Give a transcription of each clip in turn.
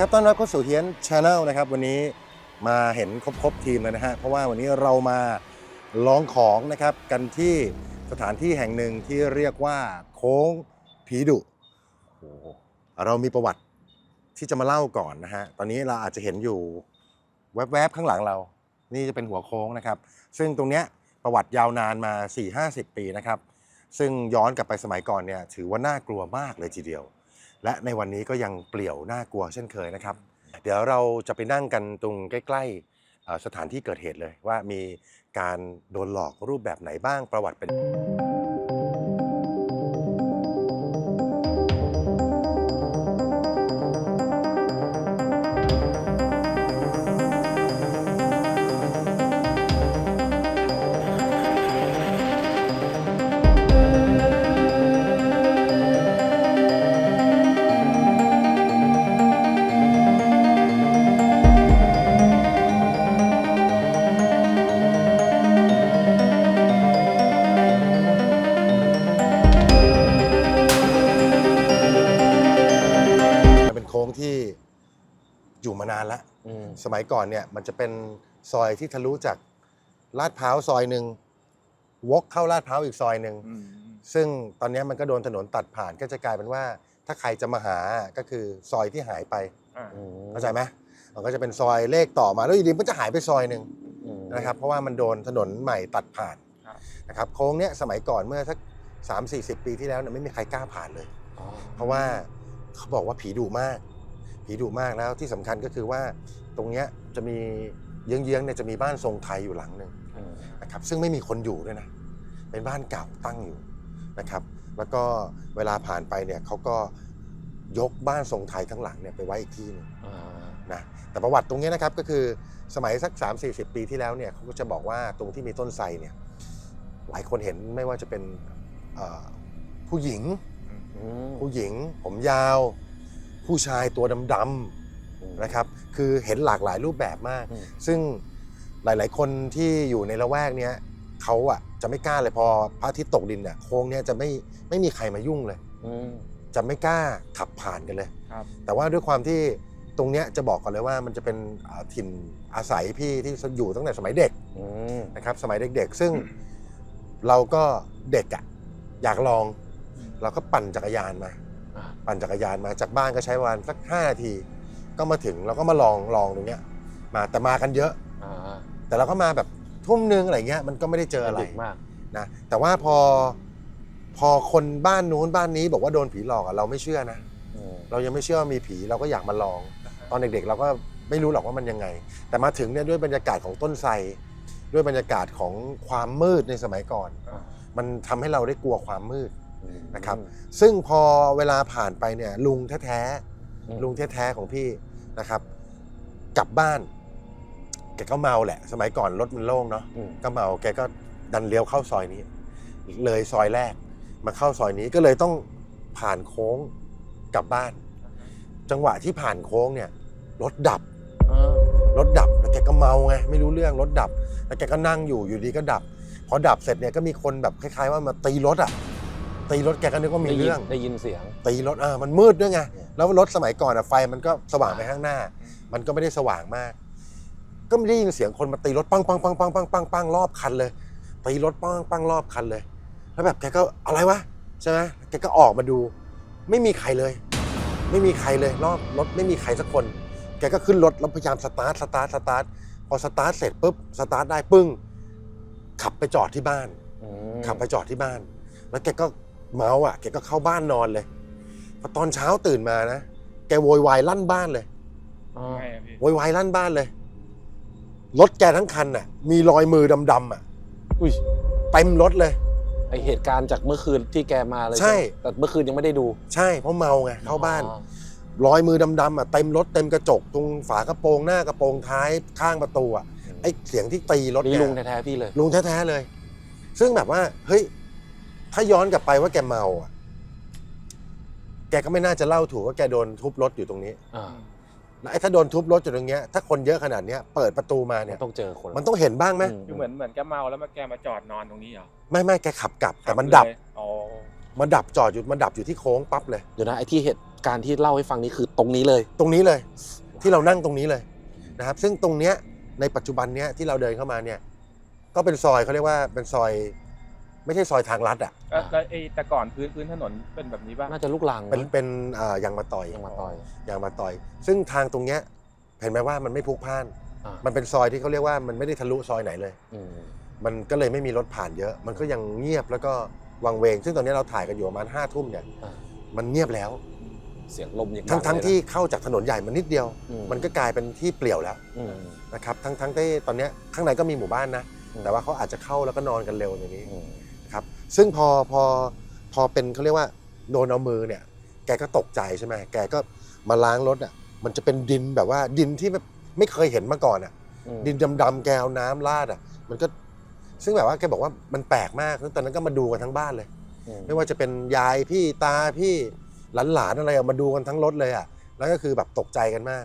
ครับต้อนรับเข้าสู่เฮียนชาแนลนะครับวันนี้มาเห็นครบๆทีมเลยนะฮะเพราะว่าวันนี้เรามาลองของนะครับกันที่สถานที่แห่งหนึ่งที่เรียกว่าโค้งผีดุโอ้โหเรามีประวัติที่จะมาเล่าก่อนนะฮะตอนนี้เราอาจจะเห็นอยู่แวบๆข้างหลังเรา นี่จะเป็นหัวโค้งนะครับ ซึ่งตรงเนี้ยประวัติยาวนานมา 4-50 ปีนะครับ ซึ่งย้อนกลับไปสมัยก่อนเนี่ยถือว่าน่ากลัวมากเลยทีเดียว และในวันนี้ก็ยังเปลี่ยวน่ากลัวเช่นเคยนะครับ เดี๋ยวเราจะไปนั่งกันตรงใกล้ๆสถานที่เกิดเหตุเลยว่ามีการโดนหลอกรูปแบบไหนบ้างประวัติเป็น ที่อยู่มานานแล้ว อืมสมัยก่อนเนี่ยมันจะเป็นซอยที่ทะลุจากลาดพร้าวซอยหนึ่งวกเข้าลาดพร้าวอีกซอยหนึ่ง อืมซึ่งตอนนี้มันก็โดนถนนตัดผ่านก็จะกลายเป็นว่า ถ้าใครจะมาหาก็คือซอยที่หายไปอ่าอืมเข้าใจไหมมันก็จะเป็นซอยเลขต่อมาแล้วอยู่ดีมันก็จะหายไปซอยหนึ่งอืมนะครับเพราะว่ามันโดนถนนใหม่ตัดผ่านครับนะครับโค้งเนี้ยสมัยก่อนเมื่อสักสามสี่สิบปีที่แล้วเนี่ยไม่มีใครกล้าผ่านเลย อ๋อเพราะว่าเขาบอกว่าผีดุมาก ผีดุมากแล้วที่สำคัญก็คือว่าตรงเนี้ยจะมีเยื้องๆเนี่ยจะมีบ้านทรงไทยอยู่หลังหนึ่งอืมนะครับซึ่งไม่มีคนอยู่ด้วยนะเป็นบ้านเก่าตั้งอยู่นะครับ แล้วก็เวลาผ่านไปเนี่ยเขาก็ยกบ้านทรงไทยทั้งหลังเนี่ยไปไว้อีกที่หนึงอ่านะแต่ประวัติตรงเนี้ยนะครับก็คือสมัยสัก 3 4 0 ปีที่แล้วเนี่ยเขาก็จะบอกว่าตรงที่มีต้นไทรเนี่ยหลายคนเห็นไม่ว่าจะเป็นเอ่อผู้หญิงอืมผู้หญิงผมยาว ผู้ชายตัวดำๆนะครับ คือเห็นหลากหลายรูปแบบมาก อืม ซึ่งหลาย ๆ คนที่อยู่ในละแวกเนี้ยเขาอะจะไม่กล้าเลยพอพระอาทิตย์ตกดินเนี่ยโค้งเนี้ยจะไม่ไม่มีใครมายุ่งเลย อืม จะไม่กล้าขับผ่านกันเลย ครับ แต่ว่าด้วยความที่ตรงเนี้ยจะบอกก่อนเลยว่ามันจะเป็นอ่าถิ่นอาศัยพี่ที่อยู่ตั้งแต่สมัยเด็ก อืม นะครับสมัยเด็กๆ ซึ่งเราก็เด็กอะอยากลองเราก็ปั่นจักรยานมาอ่า ปั่นจักรยานมาจากบ้านก็ใช้วันสักห้านาที ก็มาถึงเราก็มาลองลองตรงเนี้ยมาแต่มากันเยอะ อ่าแต่เราก็มาแบบทุ่มนึงอะไรเงี้ยมันก็ไม่ได้เจออะไรดึกมาก นะแต่ว่าพอพอคนบ้านนู้นบ้านนี้บอกว่าโดนผีหลอกอะเราไม่เชื่อนะ อืม เรายังไม่เชื่อว่ามีผีเราก็อยากมาลอง ตอนเด็กๆ เราก็ไม่รู้หรอกว่ามันยังไง แต่มาถึงเนี่ยด้วยบรรยากาศของต้นไทรด้วยบรรยากาศของความมืดในสมัยก่อน อ่ามันทำให้เราได้กลัวความมืดอืม นะครับ ซึ่งพอเวลาผ่านไปเนี่ยลุงแท้ๆอืมลุงแท้ๆของพี่นะครับ กลับบ้าน แกก็เมาแหละ สมัยก่อนรถมันโล่งเนาะ อืม ก็เมาแกก็ดันเลี้ยวเข้าซอยนี้ เลยซอยแรก มาเข้าซอยนี้ก็เลยต้องผ่านโค้งกลับบ้าน จังหวะที่ผ่านโค้งเนี่ยรถดับอ่ารถดับแล้วแกก็เมาไงไม่รู้เรื่องรถดับ แล้วแกก็นั่งอยู่อยู่ดีก็ดับ พอดับเสร็จเนี่ยก็มีคนแบบคล้าย ๆ ว่ามาตีรถอะ ตีรถแกก็นึกว่ามีได้ยินเรื่อง ได้ยินเสียง ตีรถเออมันมืดด้วยไงแล้วรถสมัยก่อนอะไฟมันก็สว่างไปข้างหน้า มันก็ไม่ได้สว่างมาก ก็ไม่ได้ยินเสียงคนมาตีรถปังปังปังปังปังปังปังรอบคันเลยตีรถปังปังรอบคันเลย แล้วแบบแกก็อะไรวะใช่ไหมแกก็ออกมาดู ไม่มีใครเลย ไม่มีใครเลยรอบรถไม่มีใครสักคน แกก็ขึ้นรถแล้วพยายามสตาร์ทสตาร์ทสตาร์ทพอสตาร์ทเสร็จปุ๊บสตาร์ทได้ปึ้ง ขับไปจอดที่บ้านอืมขับไปจอดที่บ้าน แล้วแกก็ เมาอะแกก็เข้าบ้านนอนเลยพอตอนเช้าตื่นมานะแกโวยวายลั่นบ้านเลยอ่าใช่อะพี่โวยวายลั่นบ้านเลยรถแกทั้งคันน่ะ มีรอยมือดำๆอะอุ้ยเต็มรถเลย ไอเหตุการณ์จากเมื่อคืนที่แกมาเลยใช่ ไหมแต่เมื่อคืนยังไม่ได้ดูใช่เพราะเมาไงเข้าบ้าน อ๋อรอยมือดำๆอะเต็มรถเต็มกระจกตรงฝากระโปรงหน้ากระโปรงท้ายข้างประตูอะไอ้เสียงที่ตีรถนี่แกลุงแท้ๆพี่เลย ลุงแท้ๆเลย ซึ่งแบบว่าเฮ้ย ถ้าย้อนกลับไปว่าแกเมาอะ แกก็ไม่น่าจะเล่าถูกว่าแกโดนทุบรถอยู่ตรงนี้อ่าแล้วไอ้ถ้าโดนทุบรถอยู่ตรงเนี้ย ถ้าคนเยอะขนาดเนี้ยเปิดประตูมามัเนี่ยนต้องเจอคนมันต้องเห็นบ้างไหมคือเหมือนเหมือนแกเมาแล้วมาแกมาจอดนอนตรงนี้เหรอไม่ไม่แกขับกลับ แต่มันขัดับ เลยอ๋อมาดับจอดอยู่มาดับอยู่ที่โค้งปั๊บเลย เดี๋ยวนะไอที่เหตุการที่เล่าให้ฟังนี่คือตรงนี้เลย ตรงนี้เลยที่เรานั่งตรงนี้เลยนะครับ ซึ่งตรงเนี้ยในปัจจุบันเนี้ยที่เราเดินเข้ามาเนี่ย ก็เป็นซอยเขาเรียกว่าเป็นซอย ไม่ใช่ซอยทางลัดอะแล้วแล้วไอ้แต่ก่อนพื้นพื้นถนนเป็นแบบนี้ป่ะ น่าจะลูกลังเป็นนะเป็นอ่ายางมาต่อยยังมาต่อย ยางมาต่อย ซึ่งทางตรงเนี้ยเห็นไหมว่ามันไม่พลุกพล่าน อ่ามันเป็นซอยที่เขาเรียกว่ามันไม่ได้ทะลุซอยไหนเลย อืมมันก็เลยไม่มีรถผ่านเยอะ มันก็ยังเงียบแล้วก็วังเวง ซึ่งตอนนี้เราถ่ายกันอยู่ประมาณห้าทุ่มเนี่ย อ่ามันเงียบแล้ว เสียงลมยังทั้งดัทั้งเลยนะที่เข้าจากถนนใหญ่มันนิดเดียว อืมันก็กลายเป็นที่เปลี่ยวแล้วอืม นะครับ ทั้งทั้งที่ตอนเนี้ยข้างในก็มีหมู่บ้านนะ อืม แต่ว่าเขาอาจจะเข้าแล้วก็นอนกันเร็วในนี้ อืมครับ ซึ่งพอพอพอเป็นเขาเรียกว่าโดนเอามือเนี่ย แกก็ตกใจใช่ไหมแกก็มาล้างรถอะ มันจะเป็นดินแบบว่าดินที่แบบไม่เคยเห็นมาก่อนอะ อืมดินดำๆแกเอาน้ำราดอะ มันก็ซึ่งแบบว่าแกบอกว่ามันแปลกมากแล้วตอนนั้นก็มาดูกันทั้งบ้านเลย อืม ไม่ว่าจะเป็นยายพี่ตาพี่หลานๆอะไรอะมาดูกันทั้งรถเลยอะแล้วก็คือแบบตกใจกันมาก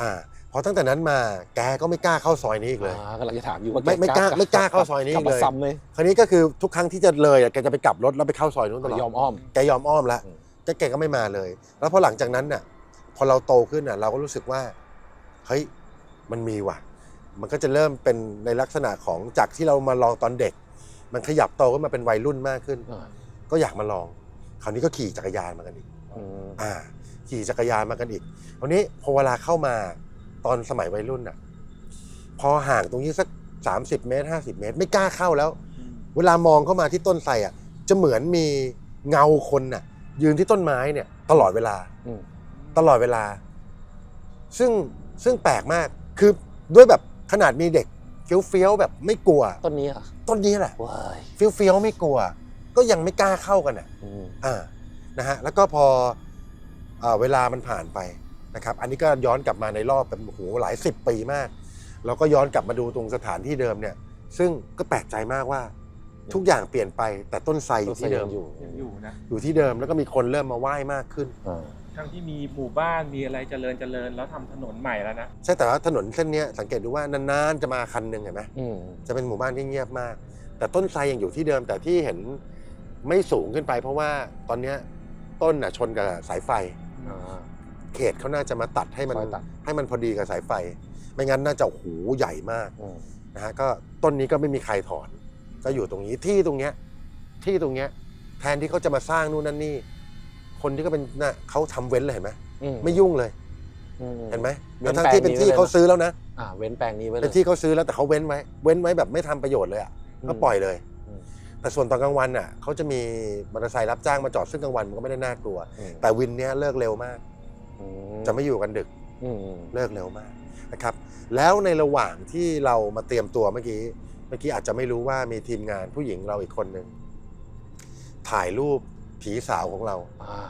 อ่า พอตั้งแต่นั้นมาแกก็ไม่กล้าเข้าซอยนี้อีกเลยอ่ากำลังจะถามอยู่ว่าไม่ไม่กล้าไม่กล้าเข้าซอยนี้กลับเลมายซ้ำเลยคราวนี้ก็คือทุกครั้งที่จะเลยอะแกจะไปกลับรถแล้วไปเข้าซอยนู้นตลอด ยอมอ้อม แกยอมอ้อมแล้วอืม แกแกก็ไม่มาเลย แล้วพอหลังจากนั้นน่ะ พอเราโตขึ้นน่ะ เราก็รู้สึกว่า เฮ้ย มันมีว่ะ มันก็จะเริ่มเป็นในลักษณะของจากที่เรามาลองตอนเด็ก มันขยับโตขึ้นมาเป็นวัยรุ่นมากขึ้น อ่าก็อยากมาลอง คราวนี้ก็ขี่จักรยานมากันอีก อืมอ่า ขี่จักรยานมากันอีกคราวนี้พอเวลาเข้ามา ตอนสมัยวัยรุ่นน่ะ พอห่างตรงนี้สัก30เมตร50เมตร ไม่กล้าเข้าแล้ว เวลามองเข้ามาที่ต้นไทรอะ จะเหมือนมีเงาคนน่ะ ยืนที่ต้นไม้เนี่ย ตลอดเวลาอืมตลอดเวลา ซึ่งซึ่งแปลกมากคือด้วยแบบขนาดมีเด็กเฟี้ยวเฟี้ยวๆแบบไม่กลัว ต้นนี้อะต้นนี้แหละว้ายเฟี้ยวเฟี้ยวๆไม่กลัว ก็ยังไม่กล้าเข้ากันอะอืมอ่านะฮะแล้วก็พอเอ่อเวลามันผ่านไป นะครับ อันนี้ก็ย้อนกลับมาในรอบแบบโอ้โหหลายสิบปีมากเราก็ย้อนกลับมาดูตรงสถานที่เดิมเนี่ย ซึ่งก็แปลกใจมากว่า ทุกอย่างเปลี่ยนไปแต่ต้นไทรอยู่ที่เดิมอยู่ ยังอยู่นะอยู่ที่เดิมแล้วก็มีคนเริ่มมาไหว้มากขึ้น อ่าทั้งที่มีหมู่บ้านมีอะไรเจริญเจริญแล้วทำถนนใหม่แล้วนะใช่แต่ว่าถนนเส้นเนี้ยสังเกตดูว่านานๆจะมาคันหนึ่งเห็นไหมอืมจะเป็นหมู่บ้านที่เงียบมาก แต่ต้นไทรยังอยู่ที่เดิมแต่ที่เห็นไม่สูงขึ้นไป เพราะว่าตอนเนี้ยต้นน่ะชนกับสายไฟ อ่า เขตเขาน่าจะมาตัดให้มันซอยตัด ให้มันพอดีกับสายไฟ ไม่งั้นน่าจะโอ้โหใหญ่มาก อืมนะฮะก็ต้นนี้ก็ไม่มีใครถอน ก็อยู่ตรงนี้ที่ตรงเนี้ยที่ตรงเนี้ยแทนที่เขาจะมาสร้างนู่นนั่นนี่ คนที่ก็เป็นน่ะเขาทำเว้นเลยเห็นไหมอืไม่ยุ่งเลยอืเห็นไหมเว้นทั้งๆที่เป็นแปลงนี้ที่ไว้เลย เขาซื้อแล้วนะอ่าเว้นแปลงนี้ไว้เลยเป็นที่เขาซื้อแล้วแต่เขาเว้นไว้ เว้นไว้แบบไม่ทำประโยชน์เลยอะก็ปล่อยเลย อืมแต่ส่วนตอนกลางวันอะเขาจะมีมอเตอร์ไซค์รับจ้างมาจอดซึ่งกลางวันมันก็ไม่ได้น่ากลัว อืมแต่วินเนี้ยเลิกเร็วมาก อืจะไม่อยู่กันดึกอืมอืมเลิกเร็วมากนะครับ แล้วในระหว่างที่เรามาเตรียมตัวเมื่อกี้เมื่อกี้อาจจะไม่รู้ว่ามีทีมงานผู้หญิงเราอีกคนหนึ่งถ่ายรูปผีสาวของเรา อ่า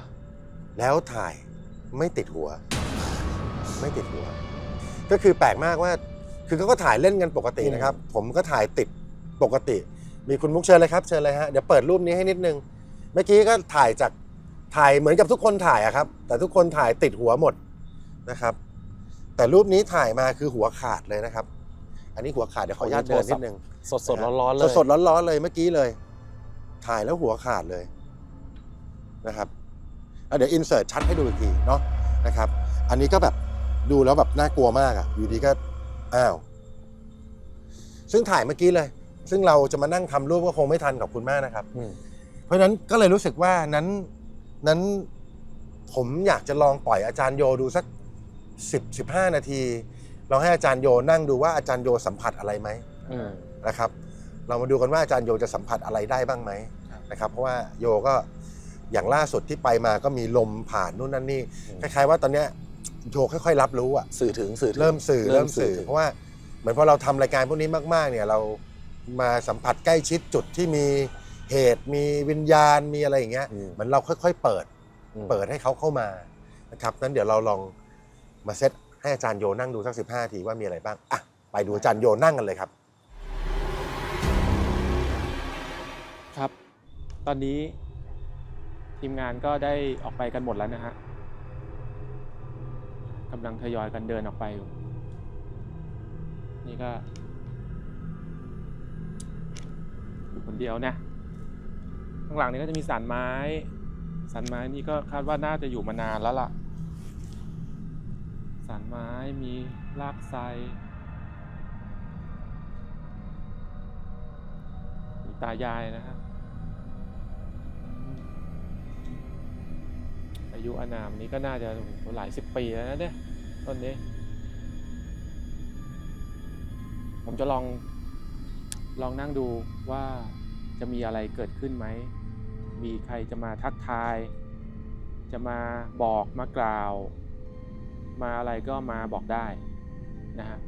แล้วถ่ายไม่ติดหัว ไม่ติดหัว ก็คือแปลกมากว่า คือเขาก็ถ่ายเล่นกันปกตินะครับ ผมก็ถ่ายติดปกติ มีคุณมุกเชิญเลยครับเชิญเลยฮะเดี๋ยวเปิดรูปนี้ให้นิดนึง เมื่อกี้ก็ถ่ายจาก ถ่ายเหมือนกับทุกคนถ่ายอะครับ แต่ทุกคนถ่ายติดหัวหมดนะครับ แต่รูปนี้ถ่ายมาคือหัวขาดเลยนะครับ อันนี้หัวขาดเดี๋ยวขออนุญาตเดินนิดนึงสดสดร้อนร้อนๆเลยสดๆร้อนๆเลยเมื่อกี้เลย ถ่ายแล้วหัวขาดเลยนะครับแล้วเดี๋ยวอินเสิร์ตชัดให้ดูอีกทีเนาะนะครับ อันนี้ก็แบบดูแล้วแบบน่ากลัวมากอะอยู่ดีก็อ้าวซึ่งถ่ายเมื่อกี้เลย ซึ่งเราจะมานั่งทำรูปก็คงไม่ทันขอบคุณมากนะครับอืมเพราะฉะนั้นก็เลยรู้สึกว่านั้น นั้นผมอยากจะลองปล่อยอาจารย์โยดูสักสิบสิบห้านาทีลองให้อาจารย์โยนั่งดูว่าอาจารย์โยสัมผัสอะไรไหมอืมนะครับ เรามาดูกันว่าอาจารย์โยจะสัมผัสอะไรได้บ้างไหมนะครับ เพราะว่าโยก็อย่างล่าสุดที่ไปมาก็มีลมผ่านนู่นนั่นนี่คล้าย ๆ ว่าตอนเนี้ยโยค่อยๆ รับรู้อะสื่อถึงสื่อถึงเริ่มสื่อเริ่เริ่มมสื่สื่ออถึงเพราะว่าเหมือนพอเราทำรายการพวกนี้มาก ๆ เนี่ยเรามาสัมผัสใกล้ชิดจุดที่มี เหตุมีวิญญาณมีอะไรอย่างเงี้ยอืมเหมือนเราค่อย ๆ เปิด อืม เปิดให้เขาเข้ามานะครับนั้นเดี๋ยวเราลองมาเซตให้อาจารย์โยนั่งดูสักสิบห้าทีว่ามีอะไรบ้างอะไปดูอาจารย์โยนั่งกันเลยครับ ครับ ตอนนี้ทีมงานก็ได้ออกไปกันหมดแล้วนะฮะกำลังทยอยกันเดินออกไปอยู่นี่ก็อยู่คนเดียวนะ ข้างหลังนี้ก็จะมีสารไม้สันไม้นี่ก็คาดว่าน่าจะอยู่มานานแล้วล่ะสันไม้มีรากไทรมีตายายนะฮะอืมอายุอานามนี้ก็น่าจะหหลายสิบปีแล้วนะเนี่ยต้นนี้ ผมจะลองลองนั่งดูว่าจะมีอะไรเกิดขึ้นไหม มีใครจะมาทักทาย จะมาบอกมากล่าว มาอะไรก็มาบอกได้นะฮะ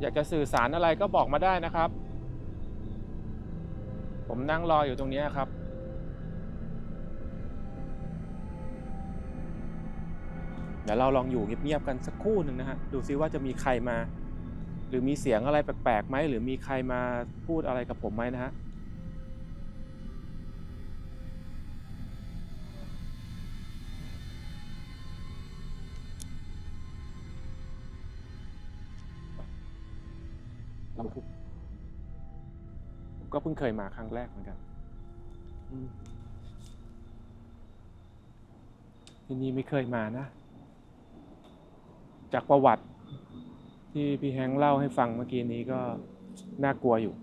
อยากจะสื่อสารอะไรก็บอกมาได้นะครับ ผมนั่งรออยู่ตรงนี้ครับ เดี๋ยวเราลองอยู่เงียบๆกันสักครู่หนึ่งนะฮะ ดูซิว่าจะมีใครมา หรือมีเสียงอะไรแปลกๆไหมหรือมีใครมาพูดอะไรกับผมไหมนะฮะผมก็เพิ่งเคยมาครั้งแรกเหมือนกันที่นี่ไม่เคยมานะ จากประวัติ ที่พี่แฮงค์เล่าให้ฟังเมื่อกี้นี้ก็น่ากลัวอยู่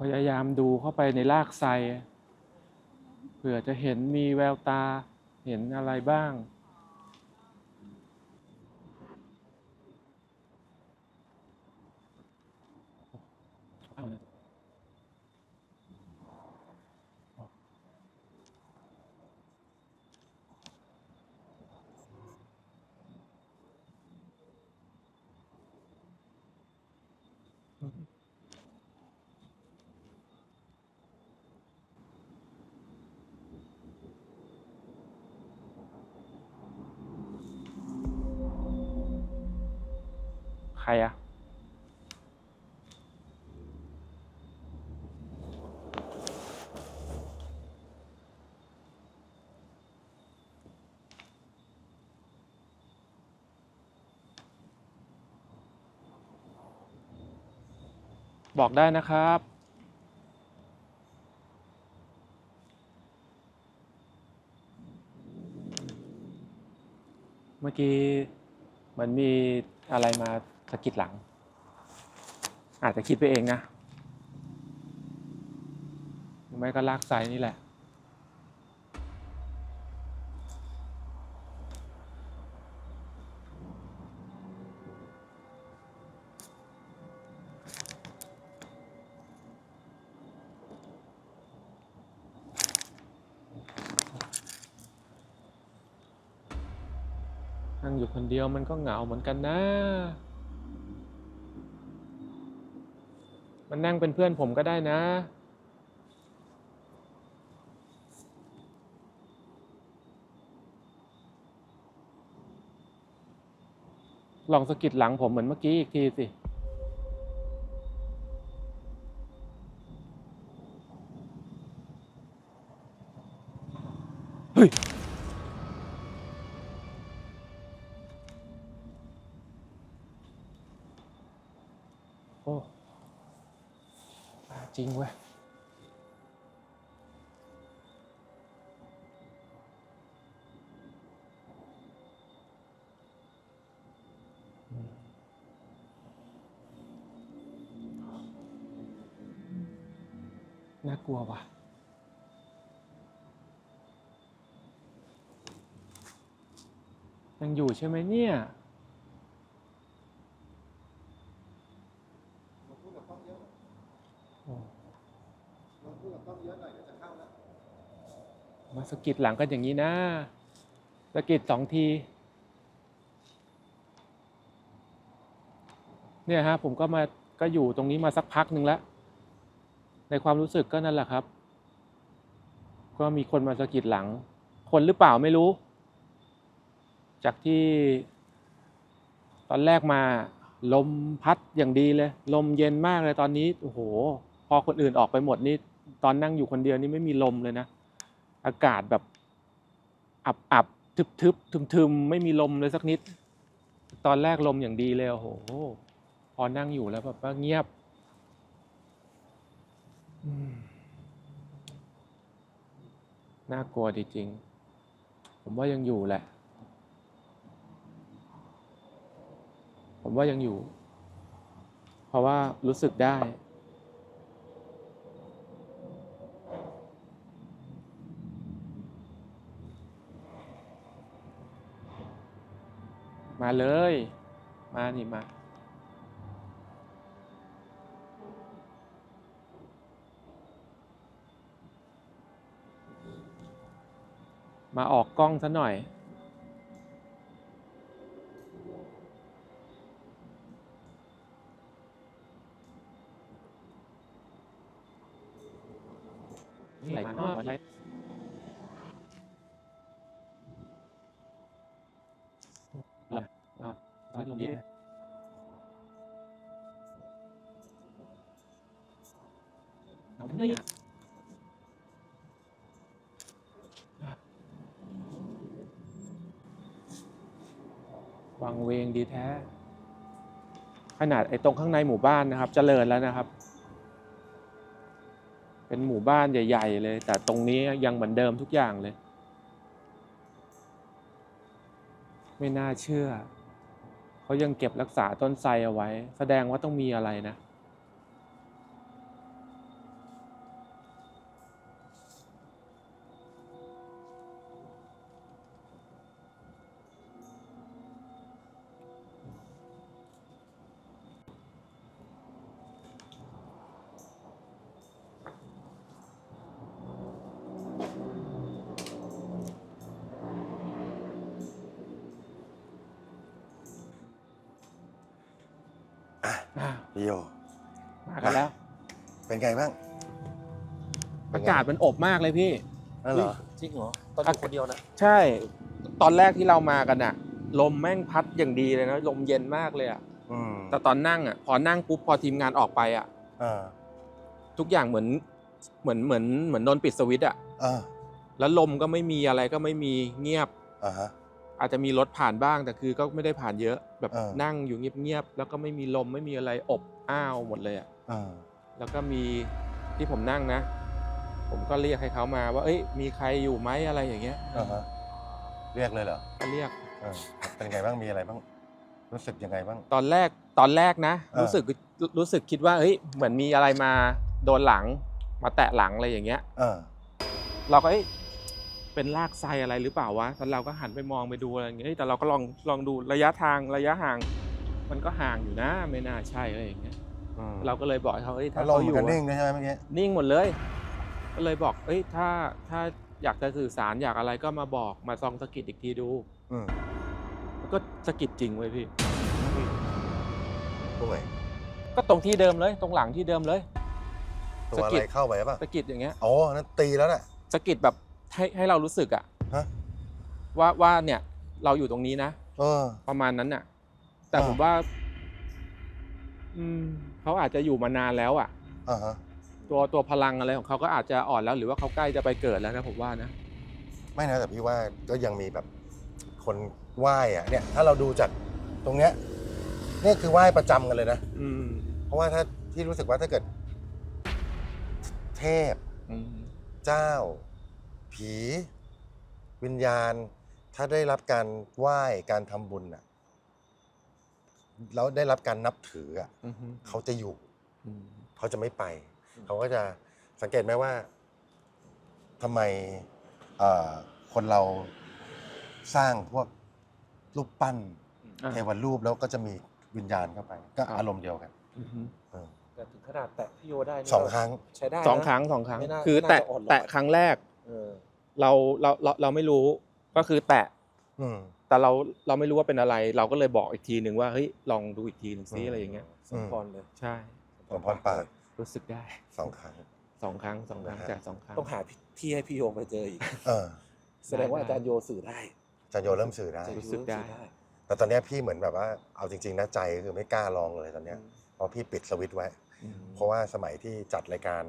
พยายามดูเข้าไปในรากไทรเผื่อจะเห็นมีแววตาเห็นอะไรบ้างใรอะบอกได้นะครับ เมื่อกี้เหมือนมีอะไรมา สะกิดหลัง อาจจะคิดไปเองนะหรือไม่ก็ลากไซนี่แหละ นั่งอยู่คนเดียวมันก็เหงาเหมือนกันนะ มันนั่งเป็นเพื่อนผมก็ได้นะ ลองสะกิดหลังผมเหมือนเมื่อกี้อีกทีสิเฮ้ย จริงเว้ยน่ากลัวว่ะยังอยู่ใช่ไหมเนี่ย มาสะกิดหลังกันอย่างนี้นะสะกิดสองที เนี่ยฮะผมก็มาก็อยู่ตรงนี้มาสักพักหนึ่งแล้ว ในความรู้สึกก็นั่นแหละครับ ก็มีคนมาสะกิดหลัง คนหรือเปล่าไม่รู้ จากที่ ตอนแรกมาลมพัดอย่างดีเลย ลมเย็นมากเลยตอนนี้ โอ้โห พอคนอื่นออกไปหมดนี่ ตอนนั่งอยู่คนเดียวนี่ไม่มีลมเลยนะ อากาศแบบอับอับทึบทึบทึมทึมไม่มีลมเลยสักนิด ตอนแรกลมอย่างดีเลยโอ้โห พอนั่งอยู่แล้วแบบว่าเงียบน่ากลัวจริงๆผมว่ายังอยู่แหละ ผมว่ายังอยู่ เพราะว่ารู้สึกได้ มาเลย มานี่มา มาออกกล้องซะหน่อย ไหลมากไห องเวงดีแท้ ขนาดไอ้ตรงข้างในหมู่บ้านนะครับเจริญแล้วนะครับ เป็นหมู่บ้านใหญ่ ๆ เลย แต่ตรงนี้ยังเหมือนเดิมทุกอย่างเลย ไม่น่าเชื่อ เขายังเก็บรักษาต้นไทรเอาไว้ แสดงว่าต้องมีอะไรนะ เป็นไงบ้างอากาศมันอบมากเลยพี่ นั่นเหรอ จริงเหรอ ตอนอยู่คนเดียวนะ ใช่ ตอนแรกที่เรามากันอะลมแม่งพัดอย่างดีเลยนะ ลมเย็นมากเลยอะอืมแต่ตอนนั่งอะพอนั่งปุ๊บพอทีมงานออกไปอะอ่าทุกอย่างเหมือนเหมือนเหมือนเหมือนโดนปิดสวิตช์อะอ่าแล้วลมก็ไม่มีอะไรก็ไม่มีเงียบ อ่าฮะ อาจจะมีรถผ่านบ้างแต่คือก็ไม่ได้ผ่านเยอะแบบเออ นั่งอยู่เงียบๆแล้วก็ไม่มีลมไม่มีอะไรอบอ้าวหมดเลยอะอ่า แล้วก็มีที่ผมนั่งนะ ผมก็เรียกให้เขามาว่า เอ้ย มีใครอยู่ไหมอะไรอย่างเงี้ยอ่าฮะเรียกเลยเหรอก็เรียก เออเป็นไงบ้างมีอะไรบ้าง รู้สึกยังไงบ้าง ตอนแรกตอนแรกนะ เออ รู้สึกรู้สึกคิดว่าเฮ้ยเหมือนมีอะไรมาโดนหลัง มาแตะหลังอะไรอย่างเงี้ย เออเราก็เอ้ยเป็นลากไซอะไรหรือเปล่าวะแล้วเราก็หันไปมองไปดูอะไรอย่างเงี้ยเอ้ยแต่เราก็ลองลองดูระยะทางระยะห่าง มันก็ห่างอยู่นะ ไม่น่าใช่อะไรอย่างเงี้ย อืมเราก็เลยบอกให้เขาเอ้ยถ้าแล้วลมเขาอมันยู่ก็อะนิ่งด้วยใช่ไหมเมื่อกี้นิ่งหมดเลย ก็เลยบอกเอ้ยถ้าถ้าอยากจะสื่อสารอยากอะไรก็มาบอกมาซองสะกิดอีกทีดูอืมแล้วก็สะกิดจริงเว้ยพี่ ตรงไหนก็ตรงที่เดิมเลยตรงหลังที่เดิมเลย ตัวสะอะกิไรด เข้าไปป่ะสะกิดอย่างเงี้ยอ๋อนั่นตีแล้วน่ะ สะกิดแบบให้ให้เรารู้สึกอะฮะ ว่าว่าเนี่ยเราอยู่ตรงนี้นะ เออ ประมาณนั้นน่ะ แต่อ่า ผมว่าอืม เขาอาจจะอยู่มานานแล้วอะอ่าฮะตัวตัวพลังอะไรของเขาก็อาจจะอ่อนแล้ว หรือว่าเขาใกล้จะไปเกิดแล้วนะผมว่านะ ไม่นะแต่พี่ว่าก็ยังมีแบบคนไหว้อะเนี่ย ถ้าเราดูจากตรงเนี้ยเนี่ยคือไหว้ประจำกันเลยนะอืม เพราะว่าถ้าที่รู้สึกว่าถ้าเกิด เทพอืมเจ้า ผี วิญญาณ ถ้าได้รับการไหว้การทำบุญอะ แล้วได้รับการนับถืออะอืมเขาจะอยู่ อืม เขาจะไม่ไป เขาก็จะสังเกตไหมว่าทำไมเอ่อคนเราสร้างพวกรูปปั้น อะเทวรูปแล้วก็จะมีวิญญาณเข้าไป ก็ครับอารมณ์เดียวกันอือฮึเออแต่ถึงขนาดแตะพี่โยได้นี่สองครั้ง ใช้ได้นะ สองครั้งสองครั้ง ไม่น่าคือไม่น่าแตะจะอ่อนหรอก แตะครั้งแรก เออ เราเราเราเราไม่รู้ก็คือแตะอืม แต่เราเราไม่รู้ว่าเป็นอะไร เราก็เลยบอกอีกทีหนึ่งว่าเฮ้ยลองดูอีกทีหนึ่งซิอืมอะไรอย่างเงี้ยสมพรเลยใช่สมพรปากรู้สึกได้สองครั้งสองครั้งสองครั้งนะฮะจากสองครั้งต้องหาที่ให้พี่โยไปเจออีกเออแสดงว่าอาจารย์โยสื่อได้อาจารย์โยเริ่มสื่อได้อาจารย์โยรู้สึกได้สื่อแต่ตอนเนี้ยพี่เหมือนแบบว่าเอาจริงๆนะใจคือไม่กล้าลองเลยตอนเนี้ยเพราะพี่ปิดสวิตช์ไว้อืมเพราะว่าสมัยที่จัดรายการ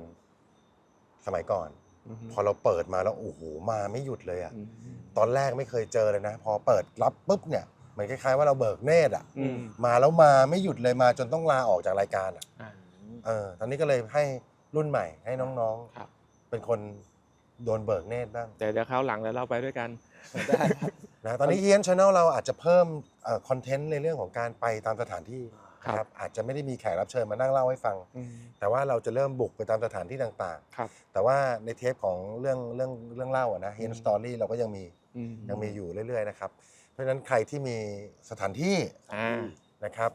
สมัยก่อนอือฮึพอเราเปิดมาแล้วโอ้โหมาไม่หยุดเลยอะอืม ตอนแรกไม่เคยเจอเลยนะ พอเปิดรับปุ๊บเนี่ยเหมือนคล้ายๆว่าเราเบิกเนตรอะอืม มาแล้วมาไม่หยุดเลยมาจนต้องลาออกจากรายการอะอ่า เออตอนนี้ก็เลยให้รุ่นใหม่ให้น้องครับ ๆ เป็นคนโดนเบิกเนตรบ้างแต่เดี๋ยวคราวหลังแล้วเราไปด้วยกัน ได้ครับนะตอนนี้เฮียนชาแนลเราอาจจะเพิ่มคอนเทนต์ในเรื่องของการไปตามสถานที่ครับ นะครับอาจจะไม่ได้มีแขกรับเชิญมานั่งเล่าให้ฟัง อืม แต่ว่าเราจะเริ่มบุกไปตามสถานที่ต่างครับ ๆ แต่ว่าในเทปของเรื่องเรื่องเรื่องเล่าอะนะเฮียนอืมสตอรี่เราก็ยังมีอืม ยังมีอยู่เรื่อยๆนะครับ เพราะฉะนั้นใครที่มีสถานที่อ่านะครับ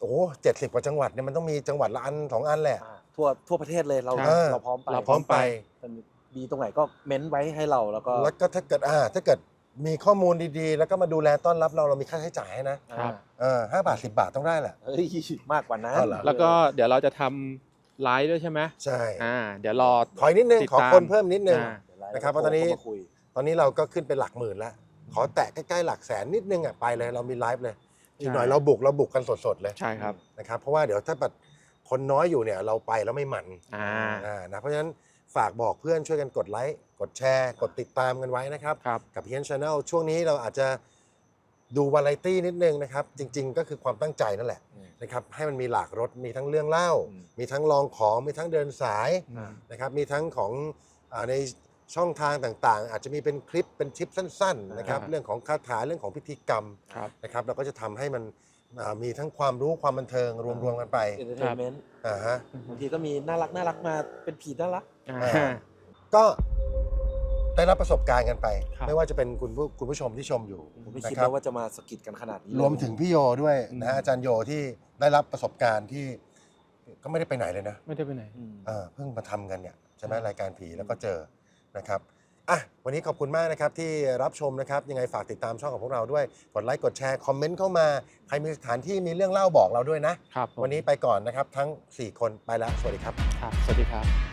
โอ้เจ็ดสิบกว่าจังหวัดเนี่ยมันต้องมีจังหวัดละอันสองอันแหละอ่าทั่วทั่วประเทศเลยเราเออเราพร้อมไปเราพร้อมไปมันมีตรงไหนก็เม้นไว้ให้เราแล้วก็แล้วก็ถ้าเกิดอ่าถ้าเกิดมีข้อมูลดีๆ แล้วก็มาดูแลต้อนรับเราเรามีค่าใช้จ่ายให้นะครับเออห้าบาทสิบาทต้องได้แหละเฮ้ยมากกว่านั้นอ๋อเหรอแล้วก็เดี๋ยวเราจะทำไลฟ์ด้วยใช่ไหมใช่อ่าเดี๋ยวรอขออีกนิดนึงติดขอตามคนเพิ่มนิดนึงอ่าเดี๋ยวไลฟ์นะครับแล้วก็เพราะตอนนี้โทรมาคุย ตอนนี้เราก็ขึ้นเป็นหลักหมื่นแล้ว ขอแตะใกล้ๆหลักแสนนิดนึงอะไปเลยเรามีไลฟ์เลย อีกหน่อยเราบุกเราบุกกันสดๆเลยใช่ครับนะครับ เพราะว่าเดี๋ยวถ้าแบบคนน้อยอยู่เนี่ยเราไปแล้วไม่มันอ่าอ่านะเพราะฉะนั้นฝากบอกเพื่อนช่วยกันกดไลค์กดแชร์ กดติดตามกันไว้นะครับครับ กับเฮียนชาแนลช่วงนี้เราอาจจะดูวาไรตี้นิดนึงนะครับ จริง ๆ ก็คือความตั้งใจนั่นแหละอืมนะครับให้มันมีหลากรสมีทั้งเรื่องเล่าอืมมีทั้งลองของมีทั้งเดินสายอืมนะครับมีทั้งของอาใน ช่องทางต่างๆ อาจจะมีเป็นคลิปเป็นชิปสั้นๆนะครับอ่าเรื่องของคาถาเรื่องของพิธีกรรมครับ นะครับเราก็จะทำให้มันอ่ามีทั้งความรู้ความบันเทิงรวมๆกันไปเอนเตอร์เทนเมนต์อ่าฮะ บางทีก็มีน่ารักน่ารักมาเป็นผีน่ารัก อ่าอ่าก็ได้รับประสบการณ์กันไป ครับ ไม่ว่าจะเป็นคุณผู้คุณผู้ชมที่ชมอยู่ผมไม่นะคิดครับ เลยว่าจะมาสะกิดกันขนาดนี้เลย รวมถึงพี่โยด้วยอืมนะฮะอาจารย์โยที่ได้รับประสบการณ์ที่ก็ไม่ได้ไปไหนเลยนะไม่ได้ไปไหนอืมเออเพิ่งมาทำกันเนี่ยใช่ไหมใช่รายการผีแล้วก็เจอ นะครับอะวันนี้ขอบคุณมากนะครับที่รับชมนะครับยังไงฝากติดตามช่องของพวกเราด้วยกดไลค์กดแชร์คอมเมนต์เข้ามาใครมีสถานที่มีเรื่องเล่าบอกเราด้วยนะ ครับผมวันนี้ไปก่อนนะครับทั้ง 4 คนไปแล้วสวัสดีครับ ครับ สวัสดีครับ